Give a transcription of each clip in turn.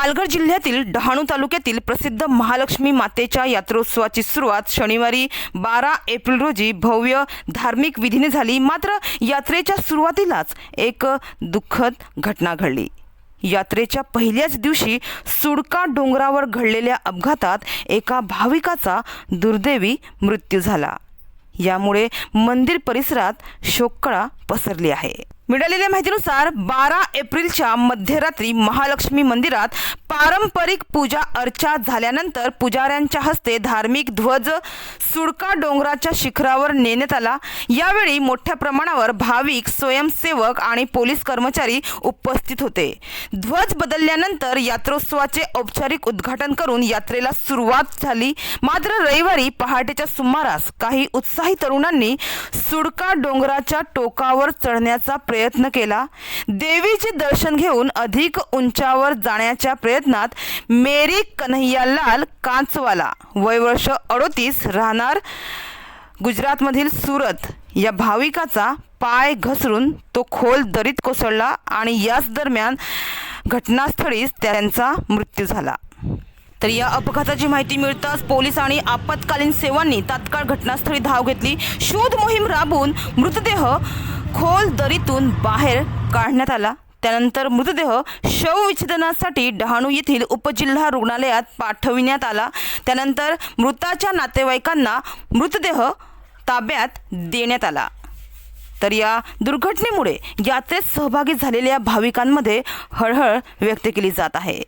पालघर जिल्ह्यातील डहाणू तालुक्यातील प्रसिद्ध महालक्ष्मी मातेच्या यात्रोत्सवाची सुरुवात शनिवारी बारा एप्रिल रोजी भव्य धार्मिक विधीने झाली. मात्र यात्रेच्या सुरुवातीलाच एक दुःखद घटना घडली. यात्रेच्या पहिल्याच दिवशी सुडका डोंगरावर घडलेल्या अपघातात एका भाविकाचा दुर्दैवी मृत्यू झाला. यामुळे मंदिर परिसरात शोककळा पसरली आहे. मिळालेल्या माहितीनुसार बारा एप्रिलच्या मध्यरात्री महालक्ष्मी मंदिरात पारंपरिक पूजा अर्चा झाल्यानंतर पुजाऱ्यांच्या हस्ते धार्मिक ध्वज सुडका डोंगराच्या शिखरावर नेण्यात आला. यावेळी मोठ्या प्रमाणावर भाविक स्वयंसेवक आणि पोलीस कर्मचारी उपस्थित होते. ध्वज बदलल्यानंतर यात्रोत्सवाचे औपचारिक उद्घाटन करून यात्रेला सुरुवात झाली. मात्र रविवारी पहाटेच्या सुमारास काही उत्साही तरुणांनी सुडका डोंगराच्या टोकावर चढण्याचा प्रयत्न केला. देवीचे दर्शन घेऊन अधिक उंचावर जाण्याच्या प्रयत्नात मेरी कन्हैयालाल कांचवाला वय वर्ष अडोतीस राहणार गुजरातमधील सुरत. या भाविकाचा पाय घसरून तो खोल दरीत कोसळला आणि याच दरम्यान घटनास्थळीच त्यांचा मृत्यू झाला. तर या अपघाताची माहिती मिळताच पोलीस आणि आपत्कालीन सेवांनी तात्काळ घटनास्थळी धाव घेतली. शोध मोहीम राबवून मृतदेह खोल दरीतून बाहेर काढण्यात आला. त्यानंतर मृतदेह शवविच्छेदनासाठी डहाणू येथील उपजिल्हा रुग्णालयात पाठविण्यात आला. त्यानंतर मृताच्या नातेवाईकांना मृतदेह ताब्यात देण्यात आला. तर या दुर्घटनेमुळे यात्रेत सहभागी झालेल्या भाविकांमध्ये हळहळ व्यक्त केली जात आहे.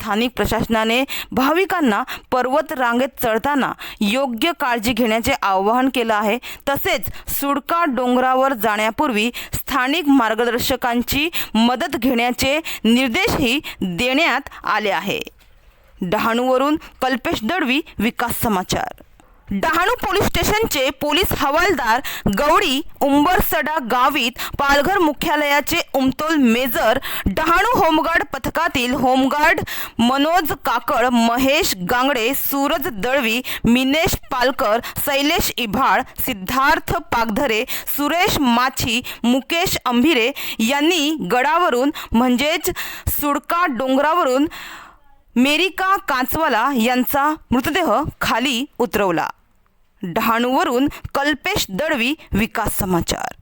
स्थानिक प्रशासनाने भाविकांना पर्वत रांगेत चढताना योग्य काळजी घेण्याचे आवाहन केलं आहे. तसेच सुडका डोंगरावर जाण्यापूर्वी स्थानिक मार्गदर्शकांची मदत घेण्याचे निर्देशही देण्यात आले आहे. डहाणूवरून कल्पेश दळवी विकास समाचार. डहाणू पोलीस स्टेशनचे पोलीस हवालदार गौडी उंबरसडा गावीत पालघर मुख्यालयाचे उमतोल मेजर डहाणू होमगार्ड पथकातील होमगार्ड मनोज काकड महेश गांगडे सूरज दळवी मिनेश पालकर शैलेश इभाळ सिद्धार्थ पागधरे सुरेश माछी मुकेश अंभिरे यांनी गडावरून म्हणजेच सुडका डोंगरावरून मेरिका कांचवाला यांचा मृतदेह खाली उतरवला. डहाणूवरून कल्पेश दळवी विकास समाचार.